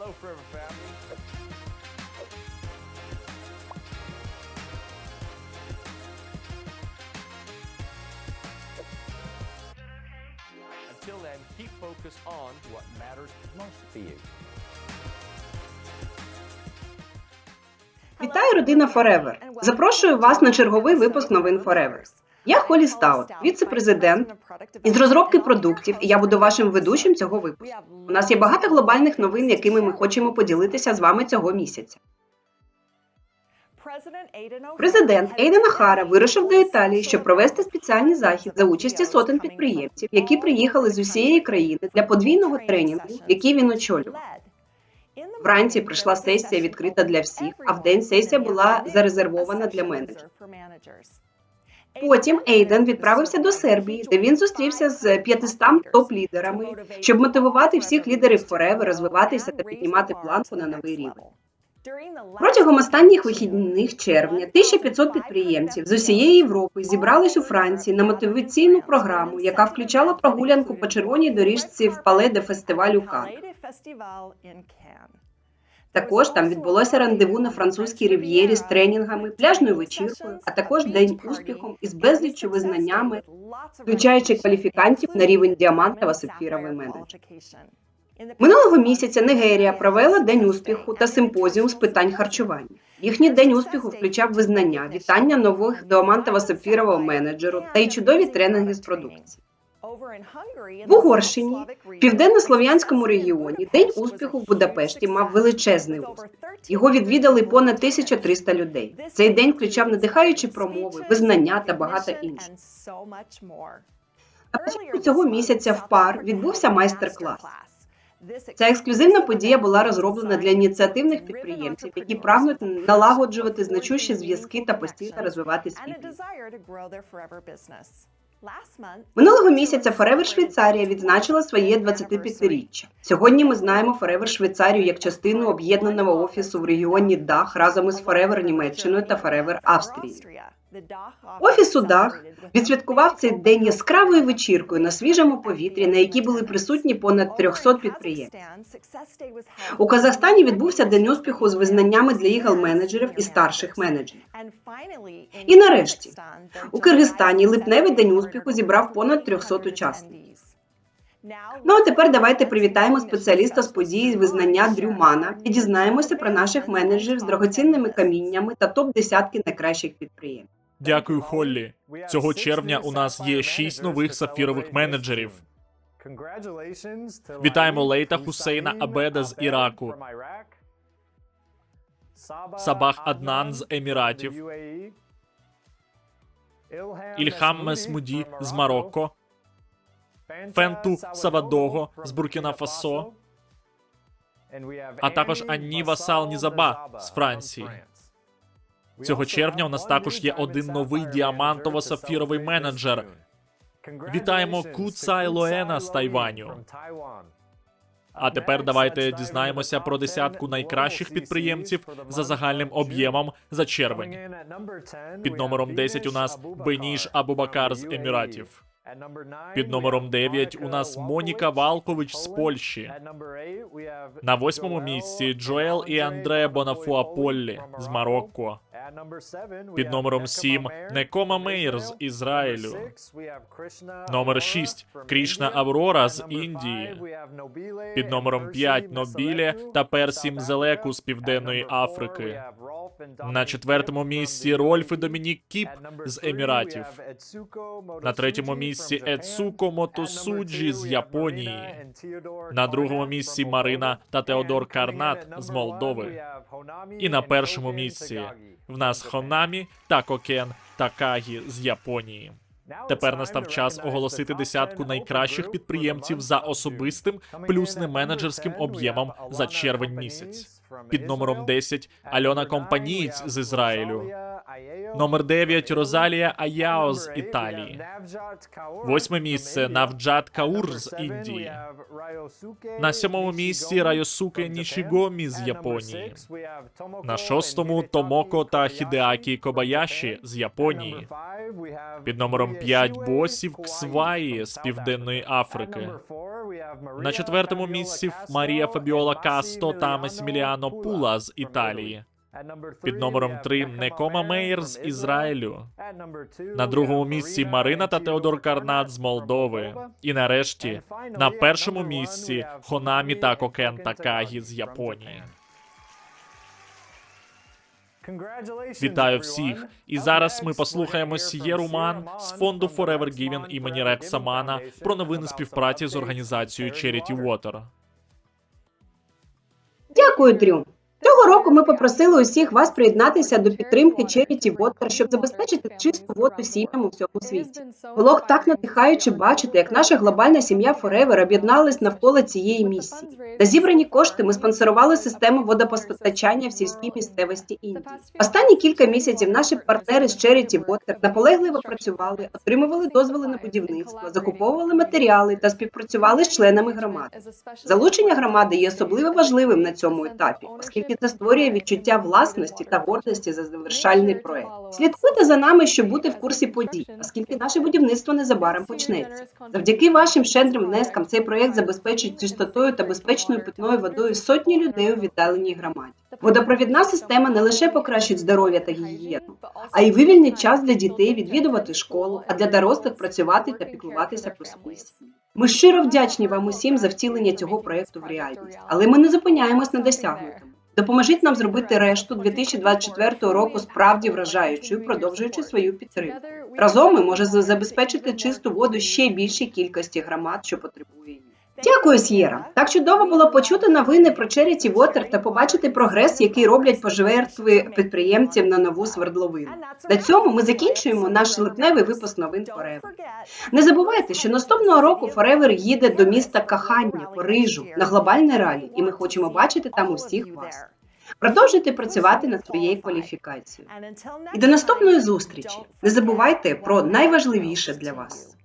Hello, Forever family. Until then, keep focused on what matters most to you. Вітаю, родина Forever! Запрошую вас на черговий випуск новин Forever. Я Холі Стаут, віце-президент із розробки продуктів, і я буду вашим ведучим цього випуску. У нас є багато глобальних новин, якими ми хочемо поділитися з вами цього місяця. Президент Ейден Ахара вирушив до Італії, щоб провести спеціальний захід за участі сотень підприємців, які приїхали з усієї країни для подвійного тренінгу, який він очолював. Вранці прийшла сесія відкрита для всіх, а вдень сесія була зарезервована для менеджерів. Потім Ейден відправився до Сербії, де він зустрівся з 500 топ-лідерами, щоб мотивувати всіх лідерів Forever розвиватися та піднімати планку на новий рівень. Протягом останніх вихідних червня 1500 підприємців з усієї Європи зібрались у Франції на мотиваційну програму, яка включала прогулянку по червоній доріжці в пале де фестивалю Кан. Також там відбулося рандеву на французькій рив'єрі з тренінгами, пляжною вечіркою, а також день успіхом із безліччю визнаннями, включаючи кваліфікантів на рівень діамантова сапфіровий менеджер. Минулого місяця Нігерія провела день успіху та симпозіум з питань харчування. Їхній день успіху включав визнання, вітання нових діамантово сапфірового менеджеру та й чудові тренінги з продукції. В Угорщині, В південно-слов'янському регіоні День успіху в Будапешті мав величезний успіх. Його відвідали понад 1300 людей. Цей день включав надихаючі промови, визнання та багато іншого. На початку цього місяця в пар відбувся майстер-клас. Ця ексклюзивна подія була розроблена для ініціативних підприємців, які прагнуть налагоджувати значущі зв'язки та постійно розвивати свій бізнес. Минулого місяця Forever Швейцарія відзначила своє 25-річчя. Сьогодні ми знаємо Forever Швейцарію як частину об'єднаного офісу в регіоні Дах разом із Forever Німеччиною та Forever Австрією. Офіс у Дах Відсвяткував цей день яскравою вечіркою на свіжому повітрі, на якій були присутні понад 300 підприємців. У Казахстані відбувся день успіху з визнаннями для ігл-менеджерів і старших менеджерів. І нарешті У Киргизстані липневий день успіху зібрав понад 300 учасників. Ну а тепер давайте привітаємо спеціаліста з події визнання Дрюмана і дізнаємося про наших менеджерів з дорогоцінними каміннями та топ десятки найкращих підприємств. Дякую, Холлі. Цього червня у нас є шість нових сапфірових менеджерів. Вітаємо Лейта Хусейна Абеда з Іраку, Сабах Аднан з Еміратів, Ільхам Месмуді з Марокко, Фенту Савадого з Буркіна Фасо, а також Анні Васал Нізаба з Франції. Цього червня у нас також є один новий діамантово-сапфіровий менеджер. Вітаємо Ку Цай Лоена з Тайваню. А тепер давайте дізнаємося про десятку найкращих підприємців за загальним об'ємом за червень. Під номером 10 у нас Беніш Абубакар з Еміратів. Під номером 9 у нас Моніка Валкович з Польщі. На восьмому місці Джоел і Андре Бонафуа Поллі з Марокко. Під номером 7 Некома Мейер з Ізраїлю. Номер 6 Крішна Аврора з Індії. Під номером 5 Нобіле та Персім Зелеку з Південної Африки. На четвертому місці Рольф і Домінік Кіп з Еміратів. На третьому місці Ецуко Мотосуджі з Японії. На другому місці Марина та Теодор Карнат з Молдови. І на першому місці в нас Хонамі та Кокен Такагі з Японії. Тепер настав час оголосити десятку найкращих підприємців за особистим плюс не менеджерським об'ємом за червень місяць. Під номером 10 Альона Компанієць з Ізраїлю. Номер 9 Розалія Аяо з Італії. Восьме місце Навджат Каур з Індії. На сьомому місці Райосуке Нішігомі з Японії. На шостому Томоко та Хідеакі Кобаяші з Японії. Під номером 5 Босів Ксваї з Південної Африки. На четвертому місці Марія Фабіола Касто та Масіміліано Пула з Італії. Під номером 3 Некома Мейер з Ізраїлю. На другому місці Марина та Теодор Карнат з Молдови. І нарешті на першому місці Хонамі та Кокен Такагі з Японії. Вітаю всіх! І зараз ми послухаємо Сієру Ман з фонду Forever Given імені Рекса Мана про новини співпраці з організацією Charity Water. Дякую, Дрю. Цього року ми попросили усіх вас приєднатися до підтримки Charity Water, щоб забезпечити чисту воду сім'ям у всьому світі. Було так надихаюче бачити, як наша глобальна сім'я Forever об'єдналась навколо цієї місії. На зібрані кошти ми спонсорували систему водопостачання в сільській місцевості Індії. Останні кілька місяців наші партнери з Charity Water наполегливо працювали, отримували дозволи на будівництво, закуповували матеріали та співпрацювали з членами громади. Залучення громади є особливо важливим на цьому етапі, оскільки це створює відчуття власності та гордості за завершальний проект. Слідкуйте за нами, щоб бути в курсі подій, оскільки наше будівництво незабаром почнеться. Завдяки вашим щедрим внескам цей проект забезпечить чистотою та безпечною питною водою сотні людей у віддаленій громаді. Водопровідна система не лише покращить здоров'я та гігієну, а й вивільнить час для дітей відвідувати школу, а для дорослих працювати та піклуватися про свої сім'ї. Ми щиро вдячні вам усім за втілення цього проекту в реальність, але ми не зупиняємось на досягнутому. Допоможіть нам зробити решту 2024 року справді вражаючою, продовжуючи свою підтримку. Разом ми можемо забезпечити чисту воду ще більшій кількості громад, що потребує її. Дякую, С'єра. Так чудово було почути новини про Charity Water та побачити прогрес, який роблять пожертви підприємців на нову свердловину. На цьому ми закінчуємо наш липневий випуск новин Forever. Не забувайте, що наступного року Forever їде до міста Кахання, Парижу, на глобальне ралі, і ми хочемо бачити там усіх вас. Продовжуйте працювати над своєю кваліфікацією. І до наступної зустрічі. Не забувайте про найважливіше для вас.